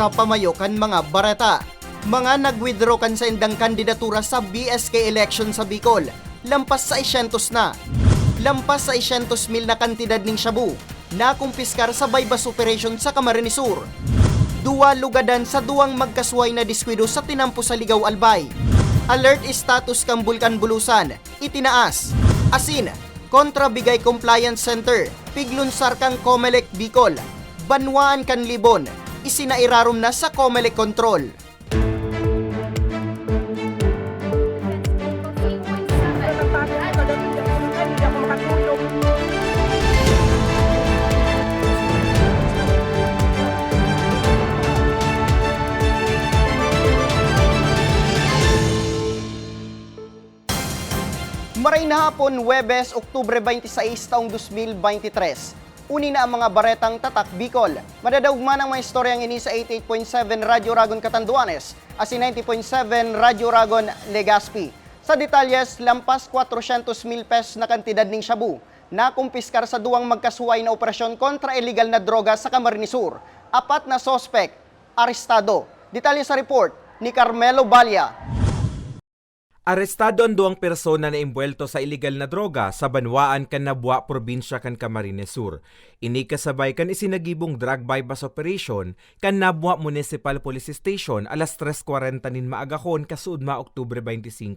sa pamayo kan mga barata. Mga nag-withdraw kan sa indang kandidatura sa BSK election sa Bicol, lampas sa 600 na. Lampas sa 600 mil na kantidad ning shabu na kumpiskar sa bypass operation sa Camarines Sur. Duwa lugadan sa duwang magkasway na diskwido sa tinampo sa Ligaw Albay. Alert status kang Bulkan Bulusan, itinaas. Asin, kontra Bigay Compliance Center, piglunsar kang Comelec Bicol, banwaan kan Libon, isinairarom na sa Comelec Control. Maray na hapon, Webes, Oktubre 26, taong 2023. Uni na ang mga baretang tatak Bicol. Madadaugman ang mga istoryang ini sa 88.7 Radyo Ragon Catanduanes at si 90.7 Radyo Ragon Legazpi. Sa detalyes, lampas 400 mil pesos na kantidad ning shabu na kumpiskar sa duwang magkasuway na operasyon kontra illegal na droga sa Camarines Sur. Apat na sospek, arestado. Detalye sa report ni Carmelo Balia. Arestado ang duwang persona na imbuelto sa illegal na droga sa Banwaan kan Nabwa, probinsya kan Camarines Sur. Ini kasabay kan isinagibong drug bypass operation kan Nabwa Municipal Police Station alas 3.40 nin maagahon kasuod ma Oktubre 25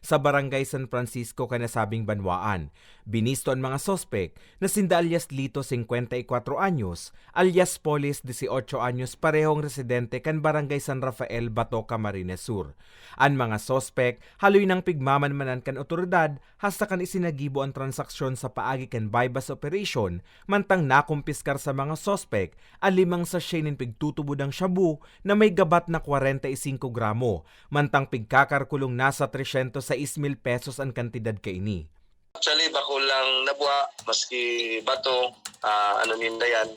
sa Barangay San Francisco kanasabing Banwaan. Binisto ang mga sospek na sinda alias Lito 54 anyos, alias Polis 18 anyos parehong residente kan Barangay San Rafael, Bato, Camarines Sur. Ang mga sospek haloy ng pigmamanmanan kan otoridad hasta kan isinagibo ang transaksyon sa paagi kan bypass operation mantang nakumpiskar sa mga sospek alimang sa nin pigtutubod ang shabu na may gabat na 45 gramo mantang pigkakarkulong nasa 306 mil pesos ang kantidad kaini. Actually, bako lang nabuha, maski bato, ah, ano ninda yan.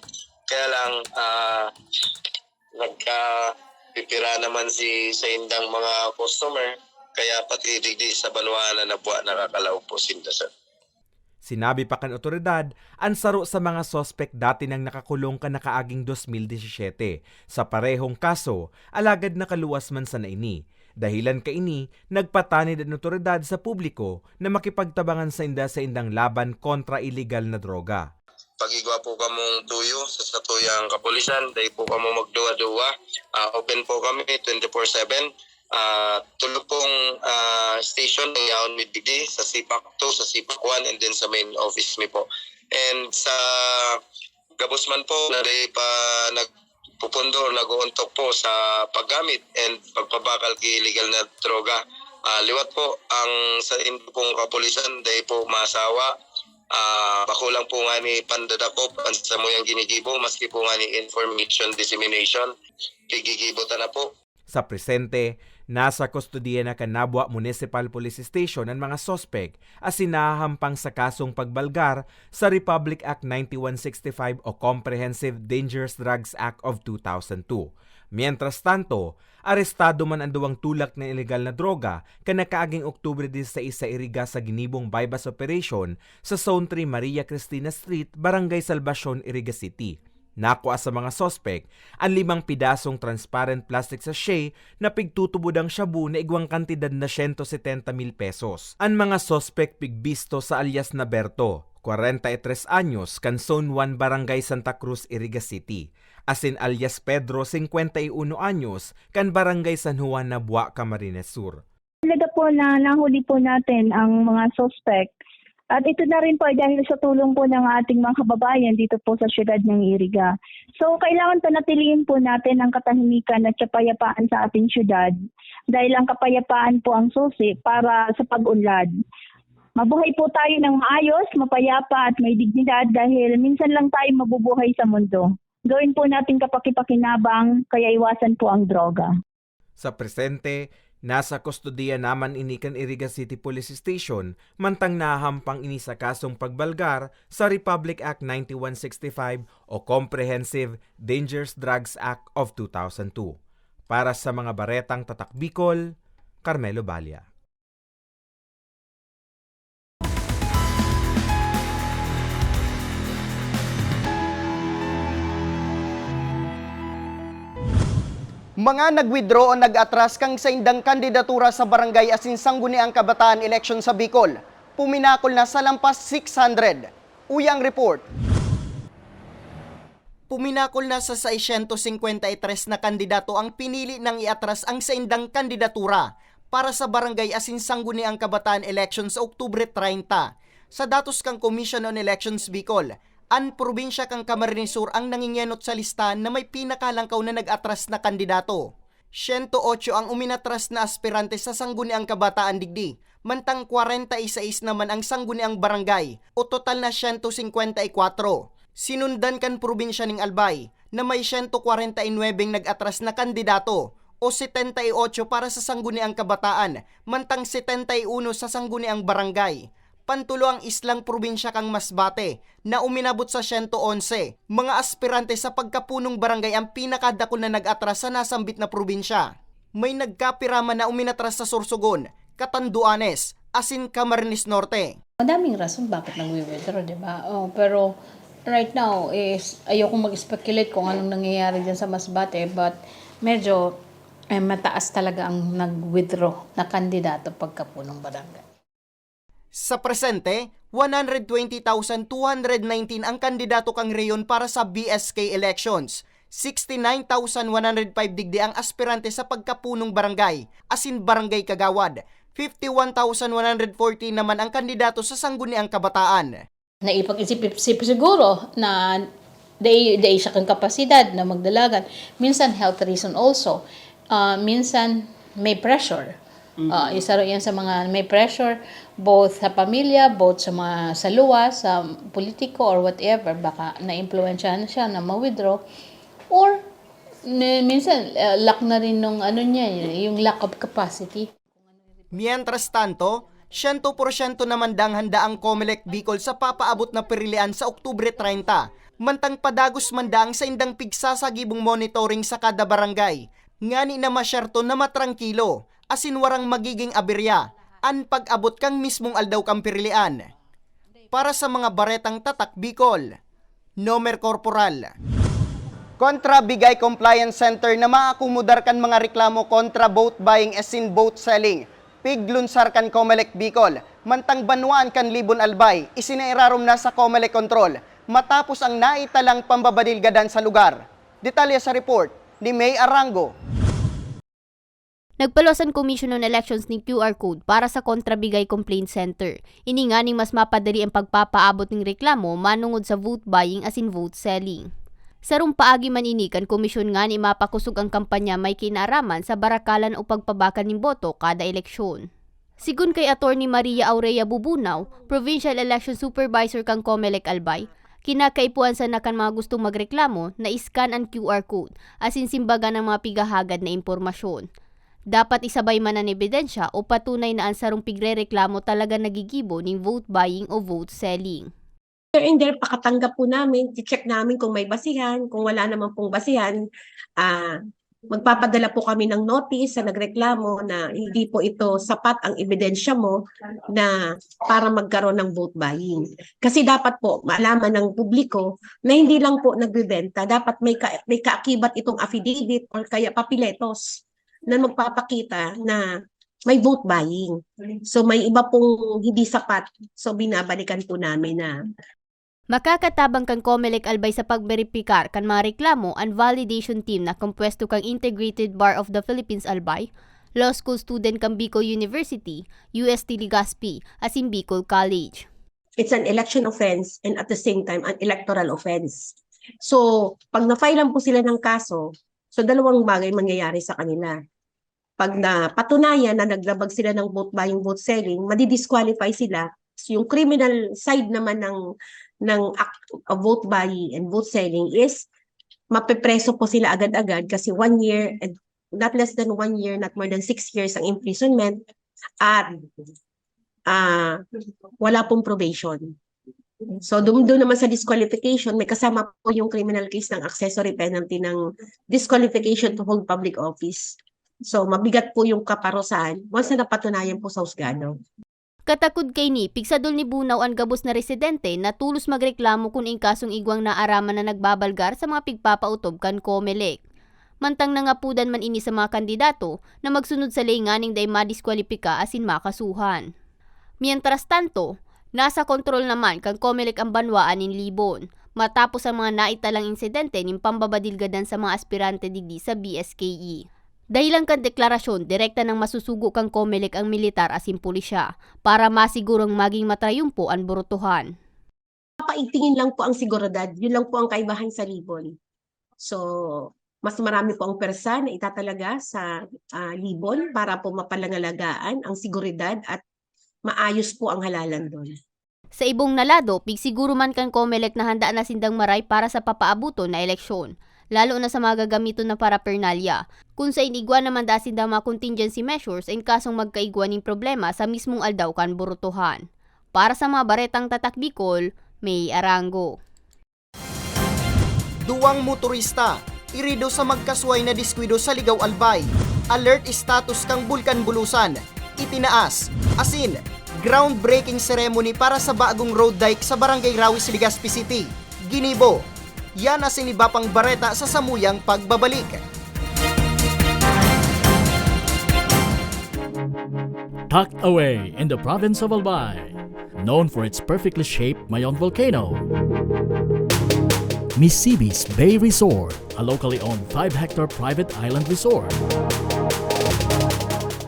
Kaya lang, ah, nagka pipira naman si sa indang mga customer, kaya pati digdi sa banwaan na nabuha, nakakalaw po sinda sir. Sinabi pa kan otoridad, ang saro sa mga sospek dati nang nakakulong ka nakaaging 2017 sa parehong kaso, alagad nakaluwas man sa naini. Dahilan kaini, nagpatanid ang otoridad sa publiko na makipagtabangan sa inda sa indang laban kontra illegal na droga. Pagigwa po kamong tuyo sa satuyang kapulisan, dahil po kamo magduwa-duwa. Ah, open po kami 24-7. Ah, tulog pong ah, station ng Yaon Midbigdi sa Sipak 2, sa Sipak 1, and then sa main office mi po. And sa Gabusman po, na day pa nagpupundo, nag-uuntok po sa paggamit and pagpabakal kay illegal na droga. Ah, liwat po ang sa indo pong kapulisan, day po masawa. Ah, bako lang po nga ni pandadakop ang sa moyang ginigibo, maski po nga ni information dissemination. Gigigibo ta na po. Sa presente, nasa kustodiya na Kanabwa Municipal Police Station ang mga sospek as sinahampang sa kasong pagbalgar sa Republic Act 9165 o Comprehensive Dangerous Drugs Act of 2002. Mientras tanto, arestado man ang duwang tulak na ilegal na droga kanakaaging Oktubre 16 sa iriga sa ginibong bypass operation sa Zone 3 Maria Cristina Street, Barangay Salvacion, Iriga City. Nakuha sa mga sospek ang limang pidasong transparent plastic sachet na pigtutubod ang shabu na igwang kantidad na 170 mil pesos. Ang mga sospek pigbisto sa alias na Berto, 43 anyos, kan Zone 1 Barangay Santa Cruz, Iriga City. Asin alias Pedro, 51 anyos, kan Barangay San Juan, Nabua, Camarines Sur. Talaga po na nahuli po natin ang mga suspect. At ito na rin po ay dahil sa tulong po ng ating mga kababayan dito po sa siyudad ng Iriga. So kailangan panatilihin po natin ang katahimikan at kapayapaan sa ating siyudad dahil ang kapayapaan po ang susi para sa pag-unlad. Mabuhay po tayo ng maayos, mapayapa at may dignidad dahil minsan lang tayo mabubuhay sa mundo. Gawin po natin kapakipakinabang kaya iwasan po ang droga. Sa presente, nasa kustodiya naman inikan Iriga City Police Station mantang nahampang ini sa kasong pagbalgar sa Republic Act 9165 o Comprehensive Dangerous Drugs Act of 2002. Para sa mga baretang tatak Bicol, Carmelo Balia. Mga nag-withdraw o nag-atras kang sa indang kandidatura sa barangay asin sangguniang kabataan election sa Bicol. Puminakol na sa lampas 600. Uyang report. Puminakol na sa 653 na kandidato ang pinili ng iatras ang sa indang kandidatura para sa barangay asin sangguniang kabataan election sa Oktubre 30. Sa datos kang Commission on Elections Bicol, ang probinsya kang Camarines Sur ang nangingenot sa listahan na may pinakalangkaw na nag-atras na kandidato. 108 ang uminatras na aspirante sa sangguniang kabataan digdi, mantang 46 naman ang sangguniang barangay o total na 154. Sinundan kan probinsya ng Albay na may 149 nag-atras na kandidato o 78 para sa sangguniang kabataan, mantang 71 sa sangguniang barangay. Pantulo ang islang probinsya kang Masbate na uminabot sa 111. Mga aspirante sa pagkapunong barangay ang pinakadakol na nag-atras sa nasambit na probinsya. May nagkapirama na uminatras sa Sorsogon, Catanduanes, Asin Camarines Norte. Madaming rason bakit nag-withdraw, di ba? Oh, pero right now is ayoko mag-speculate kung anong nangyayari dyan sa Masbate but medyo eh, mataas talaga ang nag-withdraw na kandidato pagkapunong barangay. Sa presente, 120,219 ang kandidato kang reyon para sa BSK elections. 69,105 digdi ang aspirante sa pagkapunong barangay, asin barangay kagawad. 51,140 naman ang kandidato sa sangguniang kabataan. Naipag-isip-isip siguro na day day siya kang kapasidad na magdalagan. Minsan health reason also. Ah, minsan may pressure. Ah, isa rin yan sa mga may pressure both sa pamilya, both sa mga sa luwa, sa politiko or whatever. Baka na-influensyahan siya na ma-withdraw. Or minsan ah, lack na rin nung ano niya, yung lack of capacity. Mientras tanto, 100% naman dang handa ang Comelec Bicol sa papaabot na perilian sa Oktubre 30. Mantang padagos man daang sa indang pigsa sa gibong monitoring sa kada barangay. Ngani na masyerto na matrangkilo, asin warang magiging aberya, an pag-abot kang mismong aldaw kang perilian. Para sa mga baretang tatak Bicol, Nomer Corporal. Kontra Bigay Compliance Center na maakumudar kan mga reklamo kontra boat buying asin boat selling. Piglunsar kan Comelec Bicol, mantang banwaan kan Libon Albay, isinairarom na sa Comelec Control matapos ang naitalang pambabadilgadan sa lugar. Detalye sa report ni May Arango. Nagpaluas ang Commission on Elections ng QR code para sa Kontrabigay Complaint Center. Ini nga ning mas mapadali ang pagpapaabot ng reklamo manungod sa vote buying asin vote selling. Sa rumpaagi man ini kan komisyon nga ni mapakusog ang kampanya may kinaraman sa barakalan o pagpabakan ng boto kada eleksyon. Sigun kay Attorney Maria Aurea Bubunaw, Provincial Election Supervisor kang Comelec Albay, kinakaipuan sa nakan mga gustong magreklamo na iskan ang QR code asin simbaga ng mga pigahagad na impormasyon. Dapat isabay man ang ebidensya o patunay na ang sarong pigre-reklamo talaga nagigibo ng vote buying o vote selling. Sir, hindi pakatanggap po namin, check namin kung may basihan, kung wala naman pong basihan, ah magpapadala po kami ng notice sa nagreklamo na hindi po ito sapat ang ebidensya mo na para magkaroon ng vote buying. Kasi dapat po malaman ng publiko na hindi lang po nagbebenta, dapat may, ka, may kaakibat itong affidavit or kaya papiletos na magpapakita na may vote buying. So may iba pong hindi sapat. So binabalikan po namin na Makakatabang kang Comelec Albay sa pagberipikar kan mga reklamo ang validation team na kompwesto kang Integrated Bar of the Philippines Albay, Law School student kang Bicol University, UST Legazpi, asin Bicol College. it's an election offense and at the same time an electoral offense. So, pag na-file po sila ng kaso, so dalawang bagay mangyayari sa kanila. Pag napatunayan na naglabag sila ng vote buying, vote selling, madidisqualify sila. So, yung criminal side naman ng ng act of vote buying and vote selling is mapepreso po sila agad-agad kasi one year and not less than one year, not more than six years ang imprisonment at ah wala pong probation. So doon doon naman sa disqualification, may kasama po yung criminal case ng accessory penalty ng disqualification to hold public office. So mabigat po yung kaparusahan once na napatunayan po sa husgado. Katakod kay ni, pigsadol ni Bunaw ang gabos na residente na tulos magreklamo kung ingkasong igwang naaraman na nagbabalgar sa mga pigpapautob kan Comelec. Mantang nangapudan man ini sa mga kandidato na magsunod sa laynganing day madiskwalipika asin makasuhan. Mientras tanto, nasa kontrol naman kang Comelec ang banwaan in Libon matapos ang mga naitalang insidente ng pambabadilgadan sa mga aspirante digdi sa BSKE. Dahilan kan deklarasyon, direkta ng masusugo kang Comelec ang militar asin pulisya para masigurong maging matrayumpo ang borutuhan. Papaitingin lang po ang seguridad. Yun lang po ang kaibahan sa Libon. So, mas marami po ang persa na itatalaga sa ah, Libon para po mapalangalagaan ang seguridad at maayos po ang halalan doon. Sa ibong nalado, pigsiguro man kang Comelec na handa na sindang maray para sa papaabuto na eleksyon, lalo na sa mga gagamito na parapernalya, kung sa inigwa naman da sindang mga contingency measures in kasong magkaigwa ng problema sa mismong aldaw kan burutuhan. Para sa mga baretang tatak Bicol, may arango. Duwang motorista, irido sa magkasway na diskwido sa Ligaw Albay. Alert status kang Bulkan Bulusan. Itinaas. Asin, groundbreaking ceremony para sa bagong road dike sa Barangay Rawis, Legazpi City. Ginibo. Yan asin iba pang bareta sa samuyang pagbabalik. tucked away in the province of Albay, known for its perfectly shaped Mayon volcano. Misibis Bay Resort, a locally owned 5-hectare private island resort.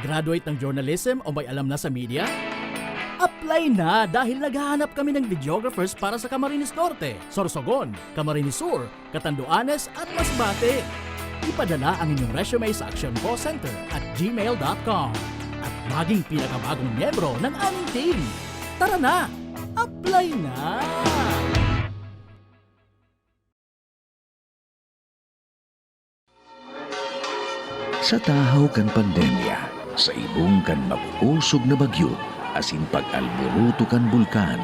Graduate ng journalism o may alam na sa media? Apply na dahil naghahanap kami ng videographers para sa Camarines Norte, Sorsogon, Camarines Sur, Catanduanes at Masbate. Ipadala ang inyong resume sa Action Call Center at gmail.com at maging pinakabagong miyembro ng aming team. Tara na! Apply na! Sa tahaw kan pandemya, sa ibong kan mag-usog na bagyo, asin pag-alboruto kan bulkan,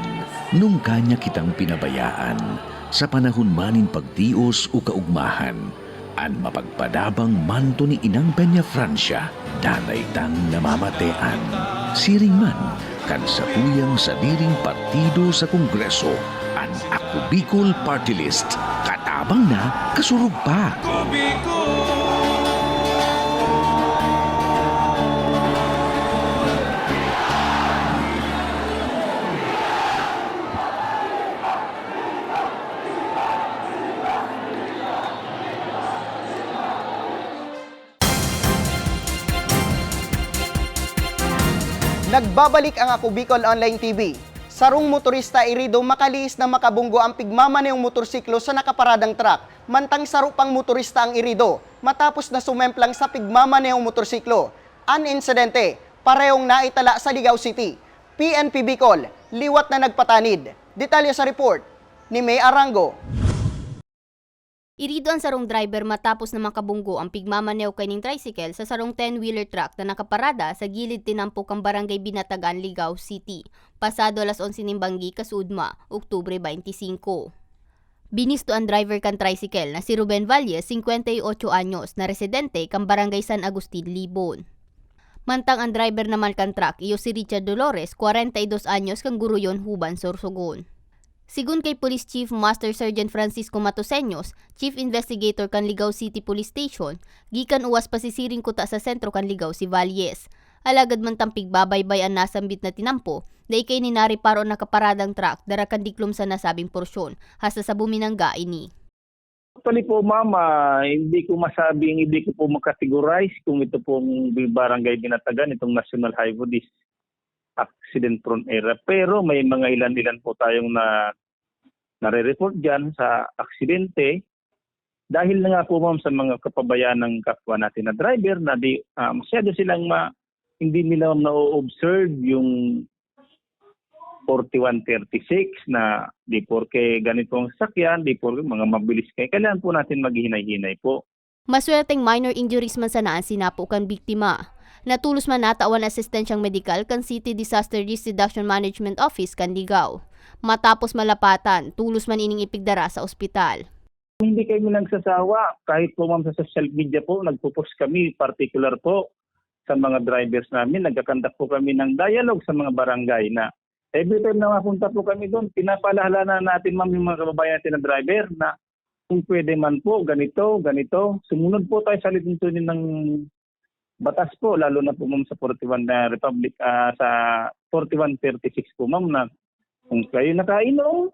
nung kanya kitang pinabayaan, sa panahon manin pagtios o kaugmahan, an mapagpadabang manto ni Inang Peña Francia, danay tang namamatean. Siring man, kan sa tuyang sa diring partido sa Kongreso, an Ako Bicol Party List, katabang na kasurug pa. Nagbabalik ang Ako Bicol Online TV. Sarong motorista irido makaliis na makabunggo ang pigmamaneyong motorsiklo sa nakaparadang truck. Mantang saro pang motorista ang irido matapos na sumemplang sa pigmamaneyong motorsiklo. An insidente, parehong naitala sa Ligaw City. PNP Bicol, liwat na nagpatanid. Detalye sa report ni May Arango. Irido ang sarong driver matapos na makabunggo ang pigmamanew kanyang tricycle sa sarong 10-wheeler truck na nakaparada sa gilid tinampok ang barangay Binatagan, Ligaw City, pasado alas 11 ng Banggi, Kasudma, Oktubre 25. Binisto ang driver kan tricycle na si Ruben Valle, 58 anyos, na residente kan barangay San Agustin, Libon. Mantang ang driver naman kan truck, iyo si Richard Dolores, 42 anyos, kang Guruyon, Huban, Sorsogon. Sigun kay Police Chief Master Sergeant Francisco Matoseños, Chief Investigator kan Ligaw City Police Station, gikan uwas pasisiring kuta sa sentro kan Ligaw si Valles. Alagad man tampig babaybay ang nasambit na tinampo, da ikay ninari paro nakaparadang truck darakan diklom sa nasabing porsyon, hasta sa buminangga ini. Actually po ma'am, ah, hindi ko masabing, hindi ko po makategorize kung ito pong barangay binatagan, itong National Highway accident prone area. Pero may mga ilan-ilan po tayong na nare-report dyan sa aksidente dahil na nga po ma'am sa mga kapabayaan ng kapwa natin na driver na di ah, masyado silang ma, hindi nila na-observe yung 4136 na di porke ganito ang sasakyan, di porke mga mabilis kayo. Kailangan po natin maghihinay-hinay po. Maswerteng minor injuries man sa naan sinapo kan biktima. Natulos man natawan asistensyang medikal kan City Disaster Risk Reduction Management Office kan Ligaw. Matapos malapatan, tulos man ining ipigdara sa ospital. Hindi kami nagsasawa. Kahit po ma'am sa social media po, nagpo-post kami, particular po sa mga drivers namin. Nagkakandak po kami ng dialogue sa mga barangay na every time na mapunta po kami doon, pinapaalala na natin ma'am yung mga kababayan natin na driver na kung pwede man po, ganito, ganito. Sumunod po tayo sa lituntunin ng batas po, lalo na po ma'am sa 41 na Republic, ah, sa 4136 po ma'am na kung kayo nakainom,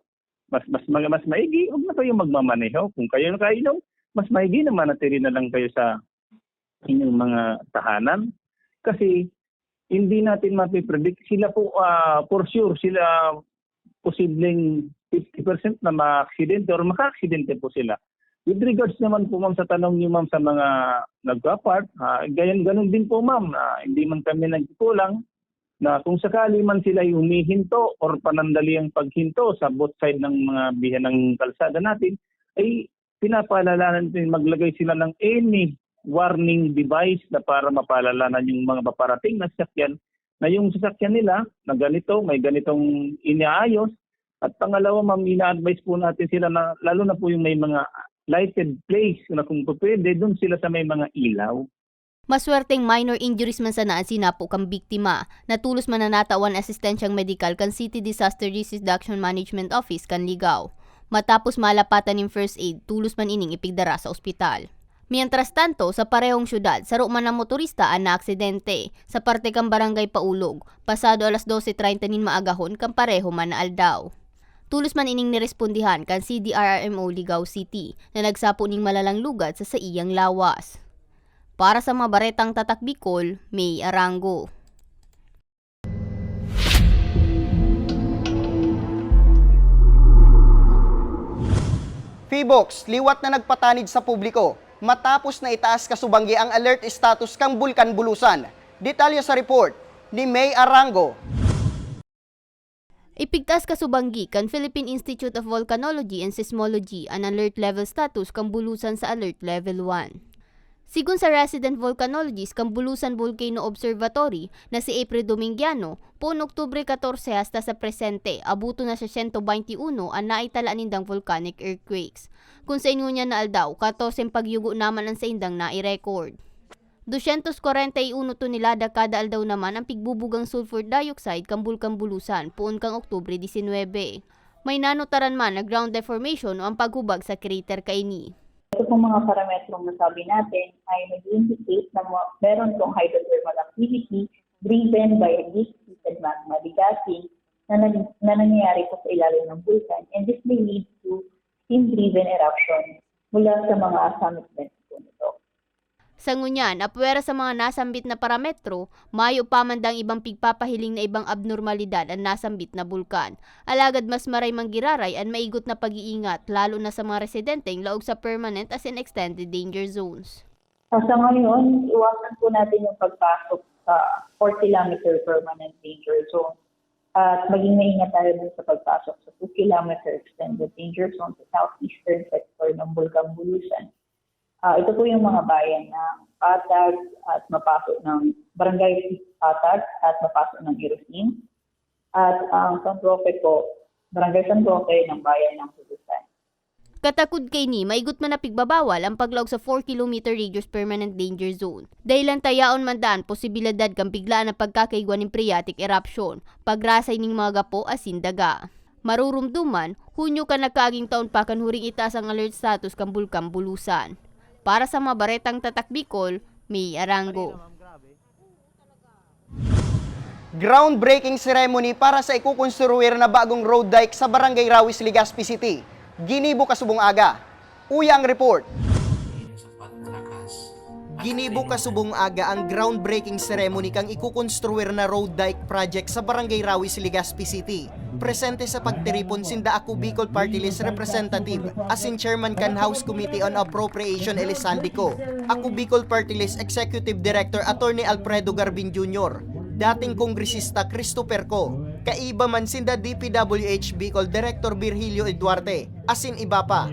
mas mas mas, mas maigi, huwag na kayo magmamaneho. Kung kayo nakainom, mas maigi na manatili na lang kayo sa inyong mga tahanan. Kasi hindi natin mapipredict. Sila po, ah, for sure, sila posibleng 50% na ma-aksidente or maka-aksidente po sila. With regards naman po ma'am sa tanong niyo ma'am sa mga nagpa-part, ah, ganyan ganun din po ma'am na hindi man kami nagkukulang na kung sakali man sila humihinto or panandali ang paghinto sa both side ng mga bihan ng kalsada natin, ay pinapaalala natin maglagay sila ng any warning device na para mapaalalanan yung mga paparating na sasakyan na yung sasakyan nila na ganito, may ganitong inaayos. At pangalawa, ma'am, ina-advise po natin sila na lalo na po yung may mga lighted place na kung pwede, doon sila sa may mga ilaw. Maswerteng minor injuries man sa naan sinapo kang biktima. Natulos man na natawan asistensyang medikal kan City Disaster Risk Reduction Management Office kan Ligaw. Matapos malapatan ng first aid, tulos man ining ipigdara sa ospital. Mientras tanto, sa parehong syudad, saro man ang motorista ang naaksidente sa parte kang barangay Paulog, pasado alas 12.30 nin maagahon kang pareho man na aldaw. Tulos man ining nirespondihan kan CDRRMO Ligaw City na nagsapo ning malalang lugad sa saiyang lawas. Para sa mga baretang tatak Bicol, May Arango. Feebox, liwat na nagpatanid sa publiko matapos na itaas kasubanggi ang alert status kang Bulkan Bulusan. Detalye sa report ni May Arango. Ipigtas kasubanggi kan Philippine Institute of Volcanology and Seismology ang alert level status kang bulusan sa alert level 1. Sigun sa resident volcanologist kang Bulusan Volcano Observatory na si April Domingiano, poon Oktubre 14 hasta sa presente, abuto na sa 121 ang naitala nindang volcanic earthquakes. Kung sa inyo niya na aldaw, 14 pagyugo naman ang sa indang nai-record. 241 tonelada kada aldaw naman ang pigbubugang sulfur dioxide kang Bulkan Bulusan poon kang Oktubre 19. May nanotaran man na ground deformation o ang paghubag sa crater kaini. Ito pong mga parametrong nasabi natin ay nag-indicate na meron pong hydrothermal activity driven by a deep-seated magma legacy na, nag- na nangyayari po sa ilalim ng vulkan and this may lead to steam-driven eruption mula sa mga summit vents po nito. Sa ngunyan, apwera sa mga nasambit na parametro, mayo pa man dang ibang pigpapahiling na ibang abnormalidad ang nasambit na bulkan. Alagad mas maray manggiraray ang maigot na pag-iingat, lalo na sa mga residenteng laog sa permanent as in extended danger zones. Sa ngayon, iwasan po natin yung pagpasok sa 4 kilometer permanent danger zone. At maging maingat tayo dun sa pagpasok sa 2 kilometer extended danger zone sa southeastern sector ng Bulgang Bulusan. Ah, ito po yung mga bayan ng Patag at mapasok ng Barangay Patag at mapasok ng Irosin. At ang San Roque po, Barangay San Roque ng bayan ng Bulusan. Katakod kay ni, maigot man na pigbabawal ang paglaog sa 4 km radius permanent danger zone. Dahilan tayaon man daan posibilidad kang biglaan na pagkakaigwan ng phreatic eruption, pagrasay ning mga gapo asin daga. Marurumduman, hunyo ka nagkaaging taon pa kan huring itaas ang alert status kang bulkan bulusan. Para sa mga baretang tatak Bicol, May Arango. Groundbreaking ceremony para sa ikukonstruir na bagong road dike sa Barangay Rawis, Legazpi City. Ginibo kasubong aga. Uyang report. Ginibo kasubong aga ang groundbreaking ceremony kang ikukonstruir na road dike project sa Barangay Rawis, Legazpi City. Presente sa pagtiripon sinda ako Bicol Party List Representative as in Chairman kan House Committee on Appropriation Elisandico. Ako Bicol Party List Executive Director Attorney Alfredo Garbin Jr. Dating Kongresista Christopher Co. Kaiba man sinda DPWH Bicol Director Virgilio Eduarte. Asin iba pa.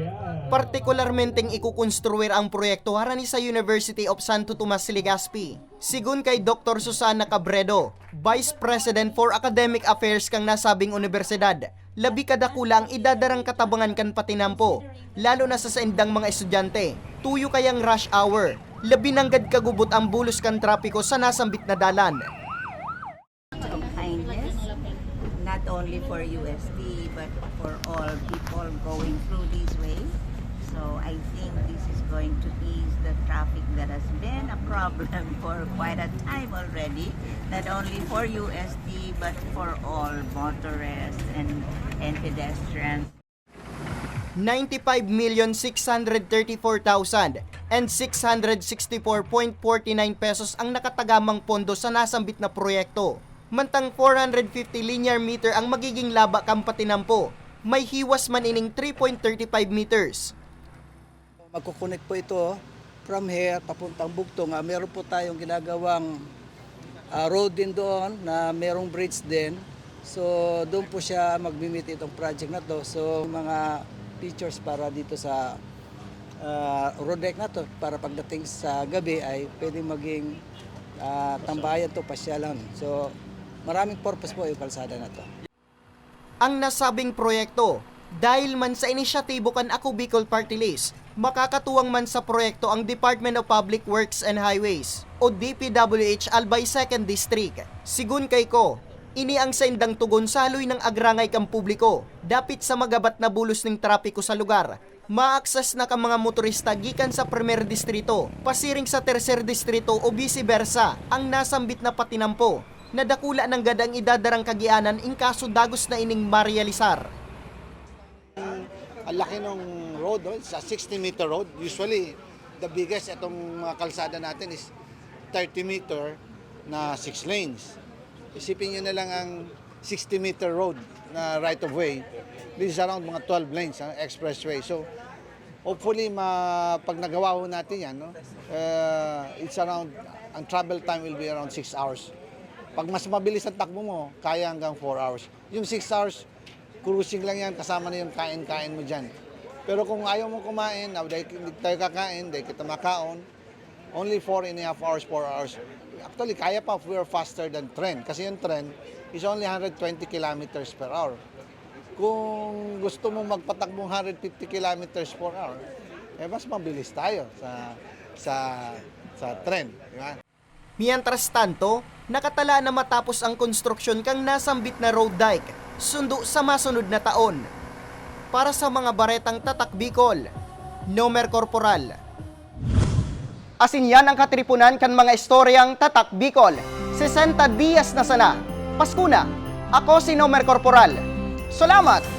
Partikularmenteng ikukonstruir ang proyekto harani sa University of Santo Tomas Legazpi. Sigun kay Dr. Susana Cabredo, Vice President for Academic Affairs kang nasabing universidad, labi kadakula ang idadarang katabangan kan patinampo, lalo na sa saindang mga estudyante. Tuyo kayang rush hour, labi nanggad kagubot ang bulos kan trapiko sa nasambit na dalan. not only for UST, but for all people going through this going to ease the traffic that has been a problem for quite a time already, not only for UST, but for all motorists and, and pedestrians. 95,634,000 and 664.49 pesos ang nakatagamang pondo sa nasambit na proyekto. Mantang 450 linear meter ang magiging laba kampatinampo. May hiwas man ining 3.35 meters. Magkukunik po ito from here papuntang Bugtong. Ah, meron po tayong ginagawang ah, road din doon na merong bridge din. So doon po siya magbimit itong project na to. So mga features para dito sa ah, road deck na to para pagdating sa gabi ay pwedeng maging ah, tambayan to, pasyalan. So maraming purpose po yung kalsada na to. Ang nasabing proyekto, dahil man sa inisyatibo kan Ako Bicol Party List, makakatuwang man sa proyekto ang Department of Public Works and Highways o DPWH Albay 2nd District. Sigun kay ko, ini ang saindang tugon sa haloy ng agrangay kang publiko, dapit sa magabat na bulos ng trapiko sa lugar. Ma-access na ka mga motorista gikan sa primer distrito, pasiring sa tercer distrito o vice versa, ang nasambit na patinampo, na dakula ng gadang idadarang kagianan in kaso dagos na ining marealisar. Ang laki ng road, no? sa 60 meter road. Usually, the biggest itong mga kalsada natin is 30 meter na 6 lanes. Isipin nyo na lang ang 60 meter road na right of way. This is around mga 12 lanes, ang expressway. So, hopefully, ma, pag nagawa ho natin yan, no? uh, it's around, ang travel time will be around 6 hours. Pag mas mabilis ang takbo mo, kaya hanggang 4 hours. Yung 6 hours, cruising lang yan, kasama na yung kain-kain mo dyan. Pero kung ayaw mo kumain, na dahil hindi tayo kakain, dahil kita makaon, only 4 and a half hours, 4 hours. Actually, kaya pa if we are faster than trend. Kasi yung trend is only 120 kilometers per hour. Kung gusto mo magpatakbong 150 kilometers per hour, eh mas mabilis tayo sa sa sa trend, di ba? Mientras tanto, nakatala na matapos ang konstruksyon kang nasambit na road dike, sundo sa masunod na taon. Para sa mga baretang tatak Bicol, Nomer Corporal. Asin yan ang katripunan kan mga istoryang tatak Bicol. 60 dias na sana. Pasko na. Ako si Nomer Corporal. Salamat!